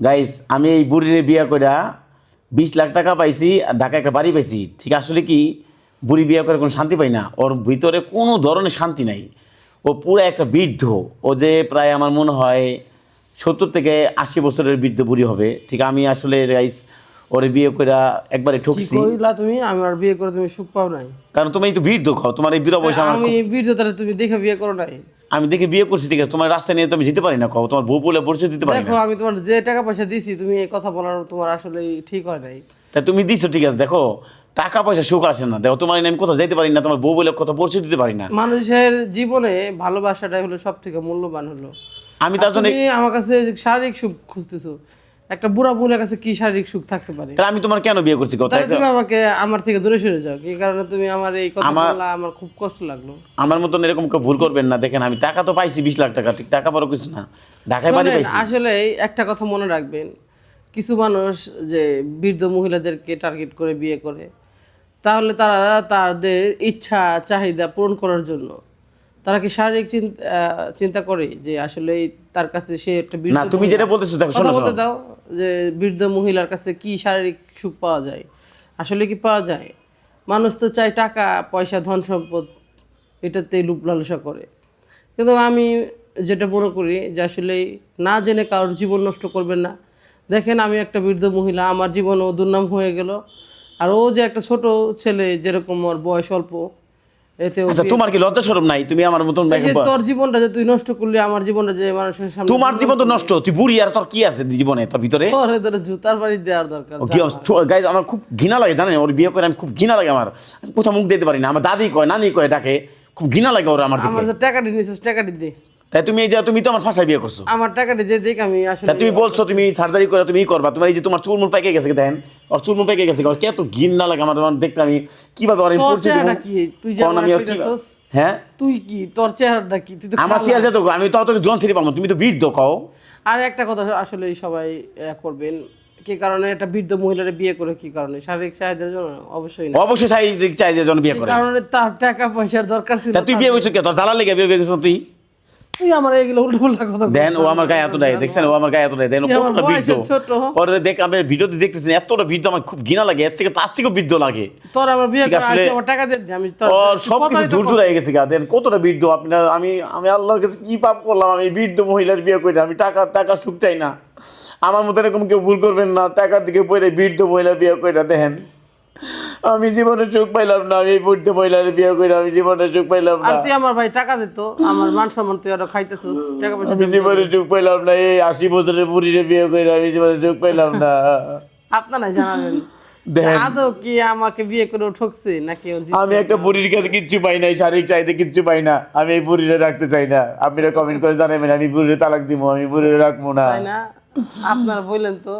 Guys আমি এই বুড়িরে বিয়া কইরা বিশ লাখ টাকা পাইছি আর ঢাকা একটা বাড়ি পাইছি। ঠিক আসলে কি? বুড়ি বিয়া করে কোনো শান্তি পাই না। ওর ভিতরে কোনো ধরনের শান্তি নাই। ও পুরো একটা বৃদ্ধ। ও যে প্রায় আমার মনে হয় সত্তর থেকে আশি বছরের বৃদ্ধ বুড়ি হবে। ঠিক আমি আসলে গাইস ওরে বিয়ে কইরা একবারে ঠকছি। কইলা তুমি? আমার বিয়ে করে তুমি সুখ পাও নাই। কারণ তুমি তো বৃদ্ধ খাও। তোমার এই বীর বয়স আমার আমি বীরতারে তুমি দেখে বিয়ে করো নাই। আমি দেখে বিয়ে করছি ঠিক আছে? তোমার রাস্তায় নিয়ে তো আমি যেতে পারি না কও। তোমার বউ বলে পরিচয় দিতে পারি না। দেখো আমি তোমার যে টাকা পয়সা দিছি তুমি এই কথা বলার তোমার আসলে ঠিক হয় নাই। তা তুমি দিছো ঠিক আছে। দেখো টাকা পয়সা সুখ আসে না। দেখো তোমার আমি কোথাও যেতে পারি না তোমার বউ বলে কোথাও পরিচয় দিতে পারি না। মানুষের জীবনে ভালোবাসাটাই হলো সব থেকে মূল্যবান হলো। আমি তার জন্য আমার কাছে শারীরিক সুখ খুঁজতেছো। একটা বুড়া বুড়ার কাছে কি শারীরিক সুখ থাকতে পারে? তাহলে আমি তোমার কেন বিয়ে করছি কথা তুমি আমাকে আমার থেকে দূরে সরে যাও। কি কারণে তুমি আমার এই কথা বললা আমার খুব কষ্ট লাগল। আমার মতন এরকম কেউ ভুল করবেন না। দেখেন আমি টাকা তো পাইছি বিশ লাখ টাকা ঠিক? টাকা বড় কিছু না। ঢাকায় বাড়ি পাইছি। আসলে একটা কথা মনে রাখবেন। কিছু মানুষ যে বৃদ্ধ মহিলাদেরকে টার্গেট করে বিয়ে করে তাহলে তারা তাদের ইচ্ছা চাহিদা পূরণ করার জন্য তারা কি শারীরিক চিন্তা চিন্তা করে যে আসলে তার কাছে সে একটা বৃদ্ধ না তুমি যেটা বলতেছো দেখো শোনো বলতে দাও যে বৃদ্ধ মহিলার কাছে কি শারীরিক সুখ পাওয়া যায়? আসলে কি পাওয়া যায়? মানুষ তো চায় টাকা পয়সা ধন সম্পদ এটাতেই লুপ লালসা করে। কিন্তু আমি যেটা মনে করি যে আসলে না জেনে কারোর জীবন নষ্ট করবেন না। দেখেন আমি একটা বৃদ্ধ মহিলা আমার জীবনও দুর্নাম হয়ে গেল। আর ও যে একটা ছোট ছেলে যেরকম ওর বয়স অল্প ও আচ্ছা তোমার কি লজ্জা নাই? তুমি আমার মতন যে তোর জীবনটা যে তুই নষ্ট করলি আমার জীবনটা যে মানুষের সামনে তোমার জীবন তো নষ্ট তুই বুড়ি আর তোর কি আছে জীবনে তোর ভিতরে? তোরে তোরে জুতার বাড়ি দেওয়ার দরকার গাইজ আমার খুব ঘৃণা লাগে জানেন? ওর বিয়ে করে আমি খুব ঘৃণা লাগে আমার। আমি কোথাও মুখ দিতে পারি না। আমার দাদি কয় নানি কয় ডাকে খুব ঘৃণা লাগে ওর আমার দিকে। আমার যে টাকাটি নিছিস টাকাটি দে। তাই তুমি এই যে তুমি তো আমার ফাঁসায় বিয়ে করছ। আমার টাকাটি যে দেখ আমি আসলে তা তুমি বলছো তুমি সার্জারি করে তুমি করবা তোমার এই যে তোমার চুলমুল পাইকে গেছে দেখেন? ওর চুলমুল পাইকে গেছে ওর কত ঘৃণা লাগে আমার আমার দেখতে আমি কীভাবে ওর আমি তোর পরিচয় কি? তুই যে আমি কি হ্যাঁ? তুই কি? তোর চেহারাটা কি? তুই তো আমার। চেয়ার যেত আমি তো তোকে জন সিরি পাবো তুমি তো বৃদ্ধ কও। আর একটা কথা আসলে সবাই করবেন। কি কারণে একটা বৃদ্ধ মহিলার বিয়ে করে কি কারণে? শারীরিক চাহিদার জন্য? অবশ্যই না। অবশ্যই শারীরিক চাহিদা জন বিয়ে করে। কারণে তার টাকা পয়সার দরকার ছিল তুই বিয়ে করছ কে? তোর জ্বালা লেগে বিয়ে করছ তুই? তুই আমার এগুলো উল্টো পাল্টা কথা দেন ও আমার গায়ে এত দেয় দেখছেন ও আমার গায়ে এত দেয় দেন ও তুই আমার কতটা বৃদ্ধ। ওর দেখ আমি ভিডিওতে দেখতেছেন এতটা বৃদ্ধ আমার খুব ঘৃণা লাগে এর থেকে তার থেকেও বৃদ্ধ লাগে। তোর আমার বিয়ে করে আমার টাকা দে, আমি তোর সব কিছু দূর দূর হয়ে গেছে গা দেন কতটা বৃদ্ধ আমি আমি আল্লাহর কাছে কি পাপ করলাম আমি বৃদ্ধ মহিলার বিয়ে করি আমি টাকা টাকা সুখ চাই না। আমার মতো এরকম কেউ ভুল করবেন না টাকার দিকে পড়ে বৃদ্ধ মহিলা বিয়ে করে দেখেন। আমি জীবনে সুখ পাইলাম না আমি এই বৃদ্ধ মহিলার বিয়ে করে আমি জীবনে সুখ পাইলাম আর না। তুই আমার ভাই টাকা দিত আমার মান সম্মান তুই আরও খাইতেছিস টাকা পয়সা আমি জীবনে সুখ পাইলাম না এই আশি বছরের বুড়িরে বিয়ে করে আমি জীবনে সুখ পাইলাম না। আপনারাই জানাবেন দেখেন। আদৌ কি আমাকে বিয়ে করে ও ঠকছে নাকি আমি একটা বুড়ির কাছে কিচ্ছু পাই নাই শারীরিক চাইতে কিচ্ছু পাই না আমি এই বুড়িরে রাখতে চাই না। আপনারা কমেন্ট করে জানাবেন আমি বুড়িরে তালাক দিব আমি বুড়িরে রাখব না। তাই না? আপনারা বললেন তো